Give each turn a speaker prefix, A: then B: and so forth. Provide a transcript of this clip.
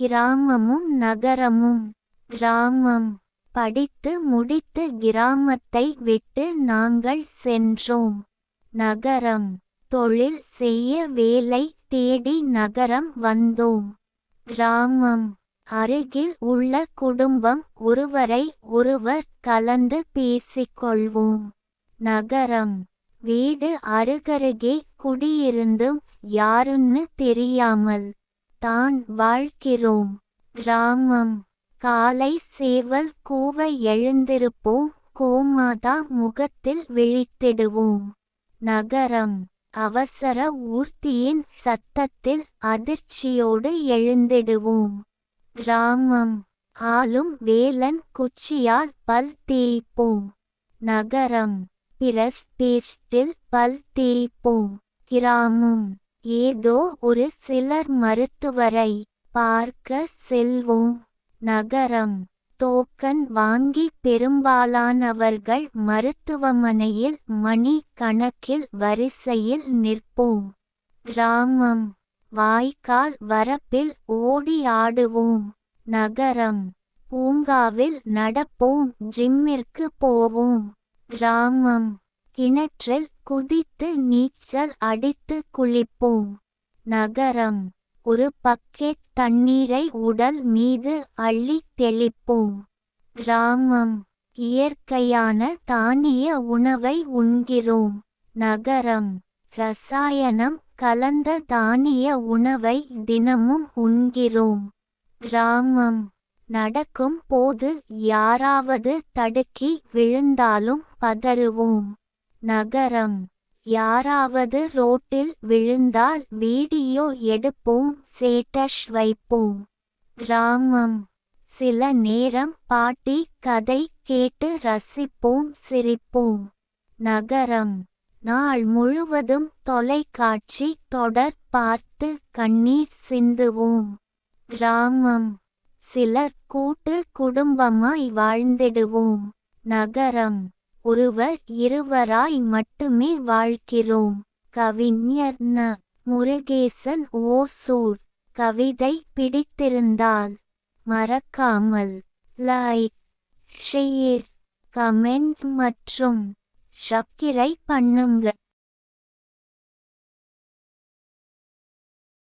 A: கிராமமும் நகரமும் கிராமம். படித்து முடித்து கிராமத்தை விட்டு நாங்கள் சென்றோம். நகரம். தொழில் செய்ய வேலை தேடி நகரம் வந்தோம். கிராமம். அருகில் உள்ள குடும்பம் ஒருவரை ஒருவர் கலந்து பேசிக்கொள்வோம். நகரம். வீடு அருகருகே குடியிருந்தும் யாருன்னு தெரியாமல் தான் வாழ்கிறோம். கிராமம். காலை சேவல் கூவ எழுந்திருப்போம். கோமாதா முகத்தில் விழித்திடுவோம். நகரம். அவசர ஊர்த்தியின் சத்தத்தில் அதிர்ச்சியோடு எழுந்திடுவோம். கிராமம். ஆளும் வேலன் குச்சியால் பல் தேய்ப்போம். நகரம். பிரஸ் பேஸ்டில் பல் தேய்ப்போம். கிராமம். ஏதோ ஒரு சிலர் மருத்துவரை பார்க்க செல்வோம். நகரம். டோக்கன் வாங்கி பெரும்பாலானவர்கள் மருத்துவமனையில் மணி கணக்கில் வரிசையில் நிற்போம். கிராமம். வாய்க்கால் வரப்பில் ஓடி ஆடுவோம். நகரம். பூங்காவில் நடப்போம். ஜிம்மிற்கு போவோம். கிராமம். கிணற்றில் குதித்து நீச்சல் அடித்து குளிப்போம். நகரம். ஒரு பக்கெட் தண்ணீரை உடல் மீது அள்ளி தெளிப்போம். கிராமம். இயற்கையான தானிய உணவை உண்கிறோம். நகரம். ரசாயனம் கலந்த தானிய உணவை தினமும் உண்கிறோம். கிராமம். நடக்கும் போது யாராவது தடுக்கி விழுந்தாலும் பதறுவோம். நகரம். யாராவது ரோட்டில் விழுந்தால் வீடியோ எடுப்போம் சேட்டஷ் வைப்போம். கிராமம். சில நேரம் பாட்டி கதை கேட்டு ரசிப்போம் சிரிப்போம். நகரம். நாள் முழுவதும் தொலைக்காட்சி தொடர் பார்த்து கண்ணீர் சிந்துவோம். கிராமம். சிலர் கூட்டு குடும்பமாய் வாழ்ந்திடுவோம். நகரம். ஒருவர் இருவராய் மட்டுமே வாழ்கிறோம். கவிஞர் ந. முருகேசன் ஓசூர். கவிதை பிடித்திருந்தால் மறக்காமல் லைக் ஷேர் கமெண்ட் மற்றும் சப்கிரை பண்ணுங்க.